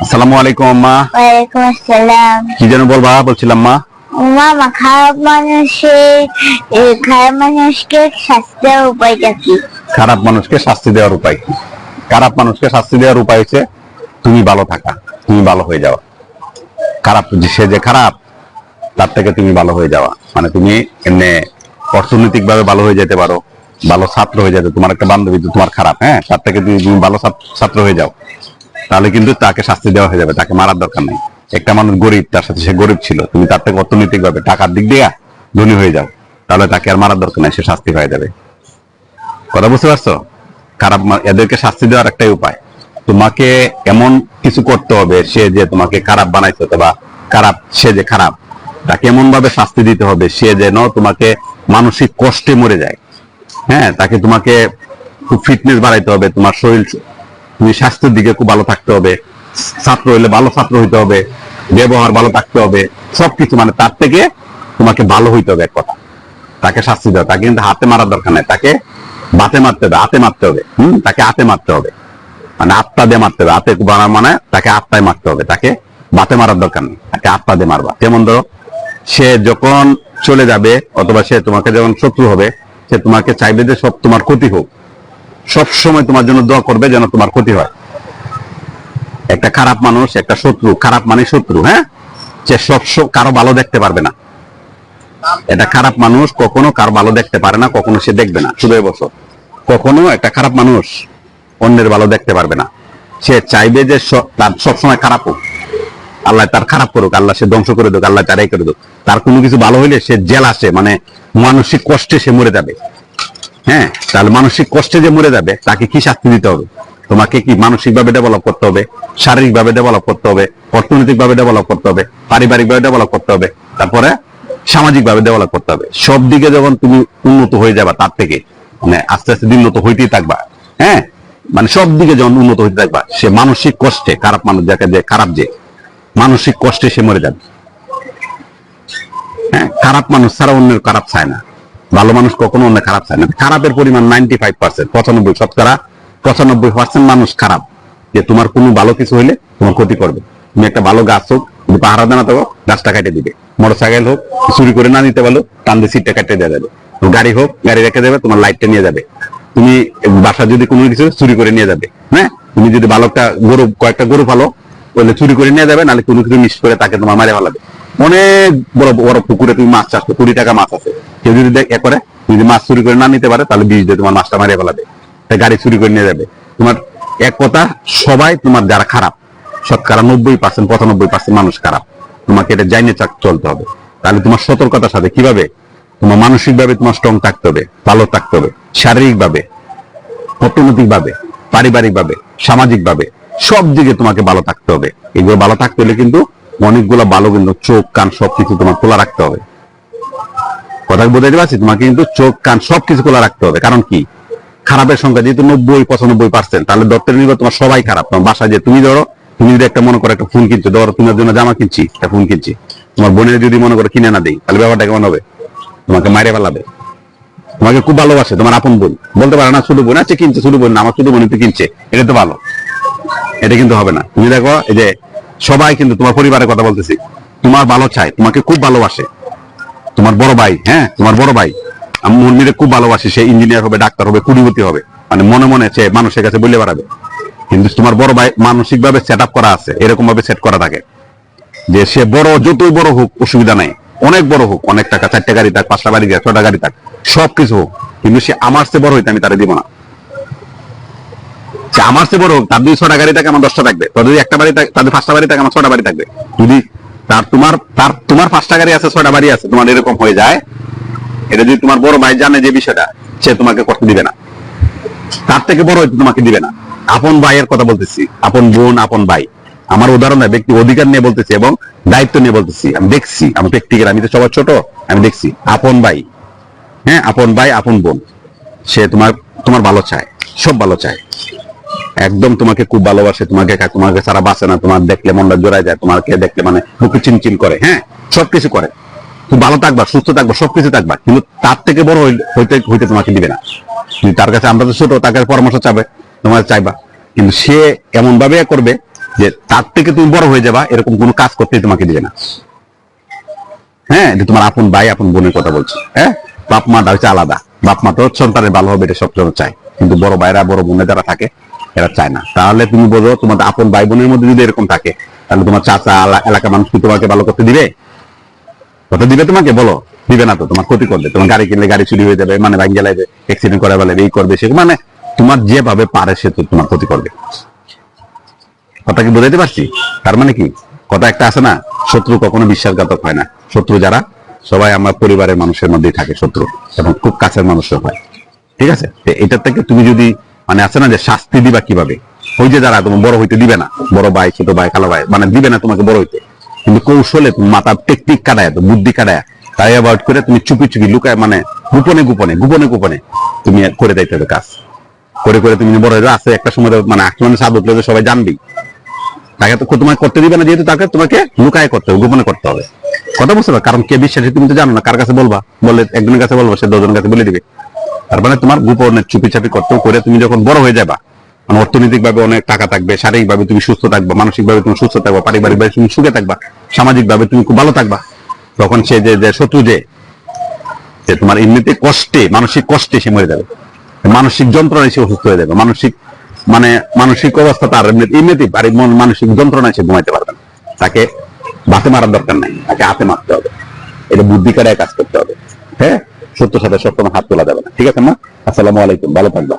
আসসালামু আলাইকুম আম্মা ওয়ালাইকুম আসসালাম। কি যেন বলবা বলছিলাম মা। মামা খারাপ মানুষের খারাপ মানুষকে শাস্তি দেওয়ার উপায়টা কি? খারাপ মানুষকে শাস্তি দেওয়ার উপায় কি? খারাপ মানুষকে শাস্তি দেওয়ার উপায় হচ্ছে তুমি ভালো থাকা তুমি ভালো হয়ে যাওয়া। খারাপ সে যে খারাপ তার থেকে তুমি ভালো হয়ে যাওয়া। মানে তুমি এমনি অর্থনৈতিক ভাবে ভালো হয়ে যেতে পারো ভালো ছাত্র হয়ে যেতে তোমার একটা বান্ধবী তোমার খারাপ হ্যাঁ? তার থেকে তুমি তুমি ভালো ছাত্র হয়ে যাও তাহলে কিন্তু তাকে শাস্তি দেওয়া হয়ে যাবে, তাকে মারার দরকার নেই। একটা মানুষ গরিব, তার সাথে সে গরিব ছিল, তুমি তার থেকে অর্থনৈতিক ভাবে টাকার দিক দিয়ে ধনী হয়ে যাও, তাহলে তাকে আর মারার দরকার নেই, সে শাস্তি হয়ে যাবে। কথা বুঝতে পারছ? খারাপ এদেরকে শাস্তি দেওয়ার একটাই উপায়। তোমাকে এমন কিছু করতে হবে, সে যে তোমাকে খারাপ বানাইছে অথবা খারাপ, সে যে খারাপ, তাকে এমন ভাবে শাস্তি দিতে হবে, সে যেন তোমাকে মানসিক কষ্টে মরে যায়। হ্যাঁ তাকে তোমাকে খুব ফিটনেস বাড়াইতে হবে, তোমার শরীর তুমি স্বাস্থ্যের দিকে খুব ভালো থাকতে হবে। ছাত্র হইলে ভালো ছাত্র হইতে হবে। ব্যবহার ভালো থাকতে হবে। সবকিছু মানে তার থেকে তোমাকে ভালো হইতে হবে এক কথা। তাকে শাস্তি দেওয়া তাকে কিন্তু হাতে মারার দরকার নাই। তাকে বাতে মারতে হবে, হাতে মারতে হবে। হম? তাকে হাতে মারতে হবে। মানে আত্মা দিয়ে মারতে হবে। হাতে মারা মানে তাকে আত্মায় মারতে হবে। তাকে বাতে মারার দরকার নেই। তাকে আত্মা দিয়ে মারবা। যেমন ধরো, সে যখন চলে যাবে অথবা সে তোমাকে যখন শত্রু হবে, সে তোমাকে চাইবে যে সব তোমার ক্ষতি হোক। সব সময় তোমার জন্য দোয়া করবে যেন তোমার ক্ষতি হয়। একটা খারাপ মানুষ, একটা শত্রু, খারাপ মানে শত্রু হ্যাঁ? সে সব কারও ভালো দেখতে পারবে না। এটা খারাপ মানুষ কখনো কার ভালো দেখতে পারে না, কখনো সে দেখবে না। শুধু বছর। কখনো একটা খারাপ মানুষ অন্যের ভালো দেখতে পারবে না। সে চাইবে যে তার সবসময় খারাপ হোক। আল্লাহ তার খারাপ করুক, আল্লাহ সে ধ্বংস করে দেখ আল্লাহ তারাই করে দেখ তার কোনো কিছু ভালো হইলে সে জেল আসে মানে মানসিক কষ্টে সে মরে যাবে। হ্যাঁ তাহলে মানসিক কষ্টে যে মরে যাবে, তাকে কি শাস্তি দিতে হবে? তোমাকে কি মানসিক ভাবে ডেভেলপ করতে হবে? শারীরিক ভাবে ডেভেলপ করতে হবে? অর্থনৈতিক ভাবে ডেভেলপ করতে হবে? পারিবারিক ভাবে ডেভেলপ করতে হবে? তারপরে সামাজিক ভাবে ডেভেলপ করতে হবে। সব দিকে যখন তুমি উন্নত হয়ে যাবা, তার থেকে মানে আস্তে আস্তে উন্নত হইতেই থাকবা। হ্যাঁ মানে সব দিকে যখন উন্নত হইতে থাকবা, সে মানসিক কষ্টে, খারাপ মানুষ যাকে যে, খারাপ যে, মানসিক কষ্টে সে মরে যাবে। হ্যাঁ খারাপ মানুষ ছাড়া অন্যের খারাপ চায় না। ভালো মানুষ কখনো অন্য খারাপ চায় না। খারাপের পরিমাণ নাইনটি ফাইভ পার্সেন্ট পঁচানব্বই, শতকরা পঁচানব্বই পার্সেন্ট মানুষ খারাপ। যে তোমার কোনো ভালো কিছু হইলে তোমার ক্ষতি করবে। তুমি একটা ভালো গাছ হোক পাহারা দানা থাকো গাছটা কেটে দিবে। মোটর সাইকেল হোক, চুরি করে না নিতে পারল, টান দিয়ে সিটটা কেটে দেওয়া যাবে। গাড়ি হোক, গাড়ি রেখে দেবে, তোমার লাইটটা নিয়ে যাবে। তুমি বাসা যদি কোনো কিছু চুরি করে নিয়ে যাবে হ্যাঁ? তুমি যদি ভালো একটা গরু, কয়েকটা গরু ফালো বলে চুরি করে নিয়ে যাবে, নাহলে কোনো কিছু মিস করে তাকে তোমার মারে ফেলাবে। অনেক বড় বড় পুকুরে তুমি মাছ চাষ কোটি টাকা মাছ আছে। কেউ যদি দেখ- করে, যদি মাছ চুরি করে না নিতে পারে, তাহলে বিষ দিয়ে তোমার মাছটা মারিয়ে ফেলাবে। তাই গাড়ি চুরি করে নিয়ে যাবে। তোমার এক কথা, সবাই তোমার যারা খারাপ, শতকরা নব্বই পার্সেন্ট পঁচানব্বই পার্সেন্ট মানুষ খারাপ। তোমাকে এটা জানিয়ে চাক চলতে হবে। তাহলে তোমার সতর্কতার সাথে কীভাবে? তোমার মানসিক ভাবে তোমার স্ট্রং থাকতে হবে, ভালো থাকতে হবে শারীরিক ভাবে অর্থনৈতিক ভাবে পারিবারিক ভাবে সামাজিক ভাবে সব দিকে তোমাকে ভালো থাকতে হবে। এগুলো ভালো থাকতে হলে কিন্তু অনেকগুলো ভালো কিন্তু চোখ, কান, সবকিছু তোমার খোলা রাখতে হবে। কথা বোঝাতে পারছি তোমাকে কিন্তু চোখ, কান সবকিছু খোলা রাখতে হবে। কারণ কি? খারাপের সংখ্যা যেহেতু নব্বই, পঁচানব্বই পার্সেন্ট তাহলে দত্তের নির্ভর তোমার সবাই খারাপ। তোমার বাসায় যে তুমি ধরো, তুমি যদি একটা মনে করো একটা ফোন কিনছো, ধরো তোমার জন্য জামা কিনছি, একটা ফোন কিনছি, তোমার বোনের যদি মনে করো কিনে না দেই, তাহলে ব্যাপারটা কেমন হবে? তোমাকে মারে ফেলাবে। তোমাকে খুব ভালোবাসে, তোমার আপন বোন। বলতে পারে না ছোট বোন আছে কিনছে, ছোট বোন আমার ছোট বোন কিনছে, এটা তো ভালো। এটা কিন্তু হবে না। তুমি দেখো, এই যে সবাই কিন্তু তোমার পরিবারের কথা বলতেছি, তোমার ভালো চায়, তোমাকে খুব ভালোবাসে। তোমার বড় ভাই হ্যাঁ? তোমার বড় ভাই। আমি মন্দিরে খুব ভালোবাসি, সে ইঞ্জিনিয়ার হবে, ডাক্তার হবে কুড়িপতি হবে। মানে মনে মনে সে মানুষের কাছে বলে বেড়াবে। কিন্তু তোমার বড় ভাই মানসিক ভাবে সেট করা আছে এরকম ভাবে সেট করা থাকে। যে সে বড়, যতই বড় হোক, অসুবিধা নাই। অনেক বড় হোক, অনেক টাকা, চারটা গাড়ি থাক, পাঁচটা বাড়ি থাক, ছটা গাড়ি থাক, সবকিছু হোক। কিন্তু সে আমার চেয়ে বড় হইতে আমি তারা দিব না। সে আমার চেয়ে বড় হোক, তার দুই ছটা গাড়ি থাকে, আমার দশটা থাকবে। তোর যদি একটা বাড়ি থাকে তাদের পাঁচটা বাড়ি থাকে, আমার ছটা বাড়ি থাকবে। যদি তার তোমার তার তোমার পাঁচটা গাড়ি আছে ছটা বাড়ি আছে, তোমার এরকম হয়ে যায়। এটা যদি তোমার বড় ভাই জানে যে বিষয়টা, সে তোমাকে করতে দিবে না। তার থেকে বড় হয়তো তোমাকে দিবে না। আপন ভাইয়ের কথা বলতেছি, আপন বোন, আপন ভাই। আমার উদাহরণ ব্যক্তি অধিকার নিয়ে বলতেছি এবং দায়িত্ব নিয়ে বলতেছি। আমি দেখছি, আমি ব্যক্তিকে আমি তো সবার ছোট, আমি দেখছি, আপন ভাই হ্যাঁ আপন ভাই, আপন বোন। সে তোমার তোমার ভালো চায়, সব ভালো চায়। একদম তোমাকে খুব ভালোবাসে, তোমাকে তোমাকে সারা বাঁচে না, তোমার দেখলে মনটা জোড়ায় যায়, তোমাকে দেখলে মানে মুখে চিনচিন করে হ্যাঁ? সবকিছু করে। তুমি ভালো থাকবা, সুস্থ থাকবা, সবকিছু থাকবা, কিন্তু তার থেকে বড় হইতে হইতে তোমাকে দিবে না। তার কাছে আমরা তো ছোট তার কাছে পরামর্শ চাবে তোমার চাইবা। কিন্তু সে এমন ভাবে করবে যে তার থেকে তুমি বড় হয়ে যাবা, এরকম কোনো কাজ করতে তোমাকে দিবে না। হ্যাঁ? এটা তোমার আপন ভাই, আপন বোনের কথা বলছি হ্যাঁ? বাপ মাটা হচ্ছে আলাদা। বাপ মা তো সন্তানের ভালো হবে, এটা সবসময় চায়। কিন্তু বড় ভাইরা, বড় বোনে যারা থাকে এরা চায় না। তাহলে তুমি বোঝো তোমাদের আপন ভাই বোনের মধ্যে যদি এরকম থাকে, তাহলে তোমার চাচা এলাকার মানুষ কি তোমাকে ভালো করতে দিবে? কথা দিবে তোমাকে? বলো। দিবে না তো, তোমার ক্ষতি করবে। তোমার গাড়ি কিনলে গাড়ি চুরি হয়ে যাবে মানে বাইক জ্বালাবে অ্যাক্সিডেন্ট করে ফেলাবে এই করবে, সে মানে তোমার যেভাবে পারে সে তো তোমার ক্ষতি করবে। কথা কি বোঝাইতে পারছি? তার মানে কি? কথা একটা আছে না, শত্রু কখনো বিশ্বাসঘাতক হয় না। শত্রু যারা? সবাই আমার পরিবারের মানুষের মধ্যেই থাকে শত্রু এবং খুব কাছের মানুষও হয়। ঠিক আছে? এটার থেকে তুমি যদি মানে আছে না যে শাস্তি দিবা কীভাবে? ওই যে যারা তোমার বড় হইতে দিবে না। বড় ভাই, ছোট ভাই খালো ভাই মানে দিবে না তোমাকে বড় হইতে। কিন্তু কৌশলে মাথা টেকনিক কাটায় বুদ্ধি কাটায়। তাই অ্যাভয়েড করে তুমি চুপি চুপি লুকায় মানে গোপনে গোপনে গোপনে গোপনে তুমি করে দিতে হবে কাজ। করে করে তুমি বড় হয়ে আস্তে একটা সময় মানে আক্রমণে সাদ উঠলে সবাই জানবেই। তাকে তো তোমাকে করতে দিবে না যেহেতু তাকে, তোমাকে লুকায় করতে হবে, গোপনে করতে হবে। কথা বুঝতে পারো? কারণ কে বিশ্বাসী তুমি তো জানো না, কার কাছে বলবা? বলে একজনের কাছে বলব, সে দশজনের কাছে বলে দিবে। তার মানে তোমার গোপনে চুপি চাপি করতে করে তুমি যখন বড় হয়ে যাবা মানে অর্থনৈতিক ভাবে অনেক টাকা থাকবে শারীরিক ভাবে তুমি সুস্থ থাকবা মানসিক ভাবে তুমি সুস্থ থাকবা, পারিবারিক ভাবে তুমি সুখে থাকবা সামাজিক ভাবে তুমি খুব ভালো থাকবা। তখন সে যে শত্রু যে তোমার এমনিতে কষ্টে, মানসিক কষ্টে সে মরে যাবে। মানসিক যন্ত্রণায় সে অসুস্থ হয়ে যাবে। মানসিক মানে মানসিক অবস্থা তার এমনি, এমনিতেই বাড়ি মন- মানসিক যন্ত্রণায় সে ঘুমাইতে পারবে তাকে বাতে মারার দরকার নাই, তাকে হাতে মারতে হবে। এটা বুদ্ধি কাটায় কাজ করতে হবে। হ্যাঁ? সত্য সাথে সবসময় হাত তোলা যাবে না। ঠিক আছে না আসসালামু আলাইকুম। ভালো থাকবা